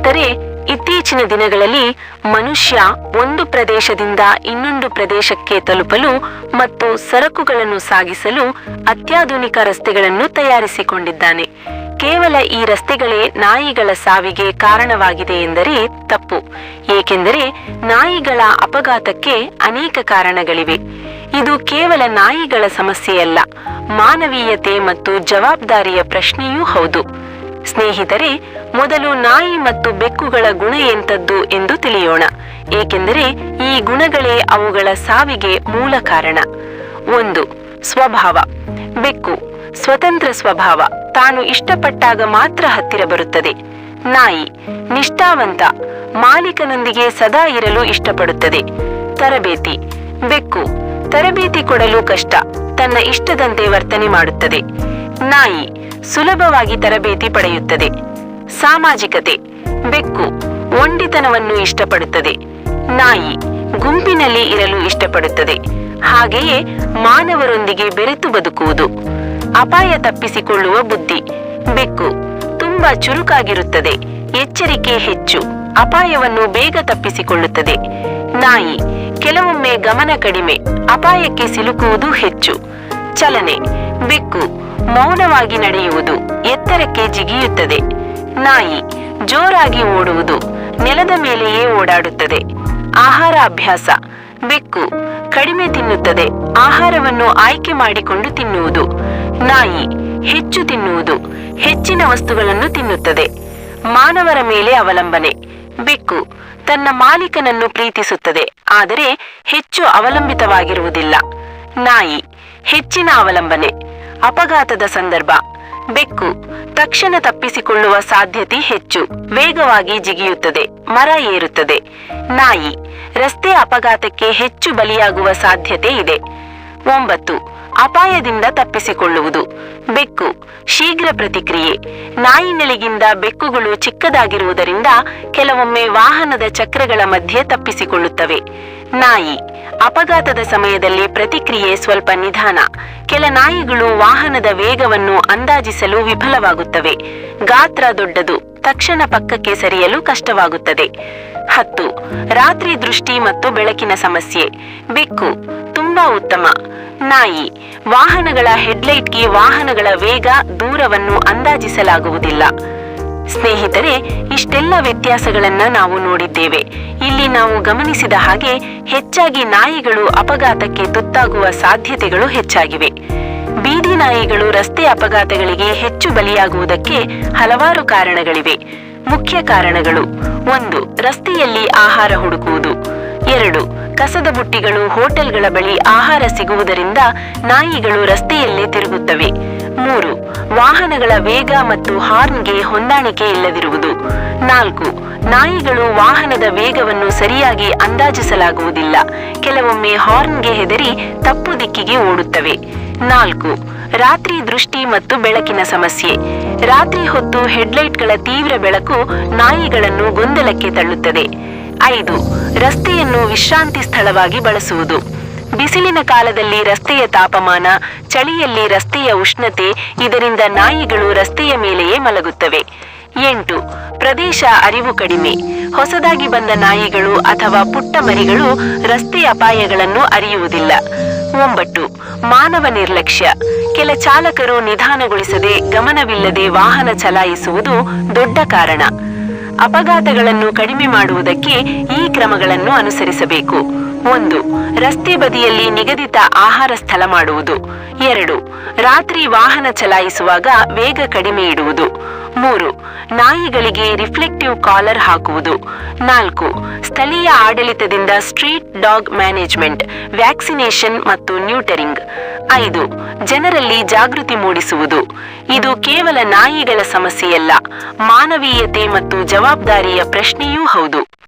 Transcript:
ಸ್ನೇಹಿತರೆ, ಇತ್ತೀಚಿನ ದಿನಗಳಲ್ಲಿ ಮನುಷ್ಯ ಒಂದು ಪ್ರದೇಶದಿಂದ ಇನ್ನೊಂದು ಪ್ರದೇಶಕ್ಕೆ ತಲುಪಲು ಮತ್ತು ಸರಕುಗಳನ್ನು ಸಾಗಿಸಲು ಅತ್ಯಾಧುನಿಕ ರಸ್ತೆಗಳನ್ನು ತಯಾರಿಸಿಕೊಂಡಿದ್ದಾನೆ. ಕೇವಲ ಈ ರಸ್ತೆಗಳೇ ನಾಯಿಗಳ ಸಾವಿಗೆ ಕಾರಣವಾಗಿದೆ ಎಂದರೆ ತಪ್ಪು. ಏಕೆಂದರೆ ನಾಯಿಗಳ ಅಪಘಾತಕ್ಕೆ ಅನೇಕ ಕಾರಣಗಳಿವೆ. ಇದು ಕೇವಲ ನಾಯಿಗಳ ಸಮಸ್ಯೆಯಲ್ಲ, ಮಾನವೀಯತೆ ಮತ್ತು ಜವಾಬ್ದಾರಿಯ ಪ್ರಶ್ನೆಯೂ ಹೌದು. ಸ್ನೇಹಿತರೆ, ಮೊದಲು ನಾಯಿ ಮತ್ತು ಬೆಕ್ಕುಗಳ ಗುಣ ಎಂತದ್ದು ಎಂದು ತಿಳಿಯೋಣ. ಏಕೆಂದರೆ ಈ ಗುಣಗಳೇ ಅವುಗಳ ಸಾವಿಗೆ ಮೂಲ ಕಾರಣ. ಒಂದು, ಸ್ವಭಾವ. ಬೆಕ್ಕು, ಸ್ವತಂತ್ರ ಸ್ವಭಾವ. ತಾನು ಇಷ್ಟಪಟ್ಟಾಗ ಮಾತ್ರ ಹತ್ತಿರ ಬರುತ್ತದೆ. ನಾಯಿ, ನಿಷ್ಠಾವಂತ. ಮಾಲೀಕನೊಂದಿಗೆ ಸದಾ ಇರಲು ಇಷ್ಟಪಡುತ್ತದೆ. ತರಬೇತಿ. ಬೆಕ್ಕು, ತರಬೇತಿ ಕೊಡಲು ಕಷ್ಟ. ತನ್ನ ಇಷ್ಟದಂತೆ ವರ್ತನೆ ಮಾಡುತ್ತದೆ. ನಾಯಿ ಸುಲಭವಾಗಿ ತರಬೇತಿ ಪಡೆಯುತ್ತದೆ. ಸಾಮಾಜಿಕತೆ, ಬೆಕ್ಕು, ಒಂಡಿತನವನ್ನು ಇಷ್ಟಪಡುತ್ತದೆ. ನಾಯಿ, ಗುಂಪಿನಲ್ಲಿ ಇರಲು ಇಷ್ಟಪಡುತ್ತದೆ. ಹಾಗೆಯೇ ಮಾನವರೊಂದಿಗೆ ಬೆರೆತು ಬದುಕುವುದು. ಅಪಾಯ ತಪ್ಪಿಸಿಕೊಳ್ಳುವ ಬುದ್ಧಿ, ಬೆಕ್ಕು, ತುಂಬಾ ಚುರುಕಾಗಿರುತ್ತದೆ. ಎಚ್ಚರಿಕೆ ಹೆಚ್ಚು, ಅಪಾಯವನ್ನು ಬೇಗ ತಪ್ಪಿಸಿಕೊಳ್ಳುತ್ತದೆ. ನಾಯಿ, ಕೆಲವೊಮ್ಮೆ ಗಮನ ಕಡಿಮೆ, ಅಪಾಯಕ್ಕೆ ಸಿಲುಕುವುದು ಹೆಚ್ಚು. ಚಲನೆ, ಬೆಕ್ಕು ಮೌನವಾಗಿ ನಡೆಯುವುದು ಎತ್ತರಕ್ಕೆ ಜಿಗಿಯುತ್ತದೆ. ನಾಯಿ ಜೋರಾಗಿ ಓಡುವುದು ನೆಲದ ಮೇಲೆಯೇ ಓಡಾಡುತ್ತದೆ. ಆಹಾರ ಅಭ್ಯಾಸ, ಬೆಕ್ಕು ಕಡಿಮೆ ತಿನ್ನುತ್ತದೆ. ಆಹಾರವನ್ನು ಆಯ್ಕೆ ಮಾಡಿಕೊಂಡು ತಿನ್ನುವುದು. ನಾಯಿ ಹೆಚ್ಚು ತಿನ್ನುವುದು, ಹೆಚ್ಚಿನ ವಸ್ತುಗಳನ್ನು ತಿನ್ನುತ್ತದೆ. ಮಾನವರ ಮೇಲೆ ಅವಲಂಬನೆ, ಬೆಕ್ಕು ತನ್ನ ಮಾಲೀಕನನ್ನು ಪ್ರೀತಿಸುತ್ತದೆ, ಆದರೆ ಹೆಚ್ಚು ಅವಲಂಬಿತವಾಗಿರುವುದಿಲ್ಲ. ನಾಯಿ ಹೆಚ್ಚಿನ ಅವಲಂಬನೆ, ಅಪಘಾತದ ಸಂದರ್ಭ, ಬೆಕ್ಕು, ತಕ್ಷಣ ತಪ್ಪಿಸಿಕೊಳ್ಳುವ ಸಾಧ್ಯತೆ ಹೆಚ್ಚು. ವೇಗವಾಗಿ ಜಿಗಿಯುತ್ತದೆ, ಮರ ಏರುತ್ತದೆ. ನಾಯಿ, ರಸ್ತೆ ಅಪಘಾತಕ್ಕೆ ಹೆಚ್ಚು ಬಲಿಯಾಗುವ ಸಾಧ್ಯತೆ ಇದೆ. ಒಂಬತ್ತು. ಅಪಾಯದಿಂದ ತಪ್ಪಿಸಿಕೊಳ್ಳುವುದು. ಬೆಕ್ಕು. ಶೀಘ್ರ ಪ್ರತಿಕ್ರಿಯೆ. ನಾಯಿ ನೆಲೆಗಿಂದ ಬೆಕ್ಕುಗಳು ಚಿಕ್ಕದಾಗಿರುವುದರಿಂದ ಕೆಲವೊಮ್ಮೆ ವಾಹನದ ಚಕ್ರಗಳ ಮಧ್ಯೆ ತಪ್ಪಿಸಿಕೊಳ್ಳುತ್ತವೆ. ನಾಯಿ. ಅಪಘಾತದ ಸಮಯದಲ್ಲಿ ಪ್ರತಿಕ್ರಿಯೆ ಸ್ವಲ್ಪ ನಿಧಾನ. ಕೆಲ ನಾಯಿಗಳು ವಾಹನದ ವೇಗವನ್ನು ಅಂದಾಜಿಸಲು ವಿಫಲವಾಗುತ್ತವೆ. ಗಾತ್ರ ದೊಡ್ಡದು. ತಕ್ಷಣ ಪಕ್ಕಕ್ಕೆ ಸರಿಯಲು ಕಷ್ಟವಾಗುತ್ತದೆ. ಹತ್ತು. ರಾತ್ರಿ ದೃಷ್ಟಿ ಮತ್ತು ಬೆಳಕಿನ ಸಮಸ್ಯೆ. ಬೆಕ್ಕು. ತುಂಬಾ ಉತ್ತಮ. ನಾಯಿ, ವಾಹನಗಳ ಹೆಡ್ಲೈಟ್ಗೆ ವಾಹನಗಳ ವೇಗ, ದೂರವನ್ನು ಅಂದಾಜಿಸಲಾಗುವುದಿಲ್ಲ. ಸ್ನೇಹಿತರೆ, ಇಷ್ಟೆಲ್ಲ ವ್ಯತ್ಯಾಸಗಳನ್ನ ನಾವು ನೋಡಿದ್ದೇವೆ. ಇಲ್ಲಿ ನಾವು ಗಮನಿಸಿದ ಹಾಗೆ ಹೆಚ್ಚಾಗಿ ನಾಯಿಗಳು ಅಪಘಾತಕ್ಕೆ ತುತ್ತಾಗುವ ಸಾಧ್ಯತೆಗಳು ಹೆಚ್ಚಾಗಿವೆ. ಬೀದಿ ನಾಯಿಗಳು ರಸ್ತೆ ಅಪಘಾತಗಳಿಗೆ ಹೆಚ್ಚು ಬಲಿಯಾಗುವುದಕ್ಕೆ ಹಲವಾರು ಕಾರಣಗಳಿವೆ. ಮುಖ್ಯ ಕಾರಣಗಳು. ಒಂದು, ರಸ್ತೆಯಲ್ಲಿ ಆಹಾರ ಹುಡುಕುವುದು. ಎರಡು. ಕಸದ ಬುಟ್ಟಿಗಳು ಹೋಟೆಲ್ಗಳ ಬಳಿ ಆಹಾರ ಸಿಗುವುದರಿಂದ ನಾಯಿಗಳು ರಸ್ತೆಯಲ್ಲೇ ತಿರುಗುತ್ತವೆ. ಮೂರು. ವಾಹನಗಳ ವೇಗ ಮತ್ತು ಹಾರ್ನ್ಗೆ ಹೊಂದಾಣಿಕೆ ಇಲ್ಲದಿರುವುದು. ನಾಲ್ಕು. ನಾಯಿಗಳು ವಾಹನದ ವೇಗವನ್ನು ಸರಿಯಾಗಿ ಅಂದಾಜಿಸಲಾಗುವುದಿಲ್ಲ. ಕೆಲವೊಮ್ಮೆ ಹಾರ್ನ್ಗೆ ಹೆದರಿ ತಪ್ಪು ದಿಕ್ಕಿಗೆ ಓಡುತ್ತವೆ. ನಾಲ್ಕು. ರಾತ್ರಿ ದೃಷ್ಟಿ ಮತ್ತು ಬೆಳಕಿನ ಸಮಸ್ಯೆ. ರಾತ್ರಿ ಹೊತ್ತು ಹೆಡ್ಲೈಟ್ಗಳ ತೀವ್ರ ಬೆಳಕು ನಾಯಿಗಳನ್ನು ಗೊಂದಲಕ್ಕೆ ತಳ್ಳುತ್ತದೆ. ಐದು, ರಸ್ತೆಯನ್ನು ವಿಶ್ರಾಂತಿ ಸ್ಥಳವಾಗಿ ಬಳಸುವುದು. ಬಿಸಿಲಿನ ಕಾಲದಲ್ಲಿ ರಸ್ತೆಯ ತಾಪಮಾನ, ಚಳಿಯಲ್ಲಿ ರಸ್ತೆಯ ಉಷ್ಣತೆ, ಇದರಿಂದ ನಾಯಿಗಳು ರಸ್ತೆಯ ಮೇಲೆಯೇ ಮಲಗುತ್ತವೆ. ಎಂಟು, ಪ್ರದೇಶ ಅರಿವು ಕಡಿಮೆ. ಹೊಸದಾಗಿ ಬಂದ ನಾಯಿಗಳು ಅಥವಾ ಪುಟ್ಟ ಮರಿಗಳು ರಸ್ತೆ ಅಪಾಯಗಳನ್ನು ಅರಿಯುವುದಿಲ್ಲ. ಒಂಬತ್ತು, ಮಾನವ ನಿರ್ಲಕ್ಷ್ಯ. ಕೆಲ ಚಾಲಕರು ನಿಧಾನಗೊಳಿಸದೆ ಗಮನವಿಲ್ಲದೆ ವಾಹನ ಚಲಾಯಿಸುವುದು ದೊಡ್ಡ ಕಾರಣ. ಅಪಘಾತಗಳನ್ನು ಕಡಿಮೆ ಮಾಡುವುದಕ್ಕೆ ಈ ಕ್ರಮಗಳನ್ನು ಅನುಸರಿಸಬೇಕು. ಒಂದು, ರಸ್ತೆ ಬದಿಯಲ್ಲಿ ನಿಗದಿತ ಆಹಾರ ಸ್ಥಳ ಮಾಡುವುದು. ಎರಡು, ರಾತ್ರಿ ವಾಹನ ಚಲಾಯಿಸುವಾಗ ವೇಗ ಕಡಿಮೆ ಇಡುವುದು. ಮೂರು, ನಾಯಿಗಳಿಗೆ ರಿಫ್ಲೆಕ್ಟಿವ್ ಕಾಲರ್ ಹಾಕುವುದು. ನಾಲ್ಕು, ಸ್ಥಳೀಯ ಆಡಳಿತದಿಂದ ಸ್ಟ್ರೀಟ್ ಡಾಗ್ ಮ್ಯಾನೇಜ್ಮೆಂಟ್, ವ್ಯಾಕ್ಸಿನೇಷನ್ ಮತ್ತು ನ್ಯೂಟರಿಂಗ್. ಐದು, ಜನರಲ್ಲಿ ಜಾಗೃತಿ ಮೂಡಿಸುವುದು. ಇದು ಕೇವಲ ನಾಯಿಗಳ ಸಮಸ್ಯೆಯಲ್ಲ, ಮಾನವೀಯತೆ ಮತ್ತು ಜವಾಬ್ದಾರಿಯ ಪ್ರಶ್ನೆಯೂ ಹೌದು.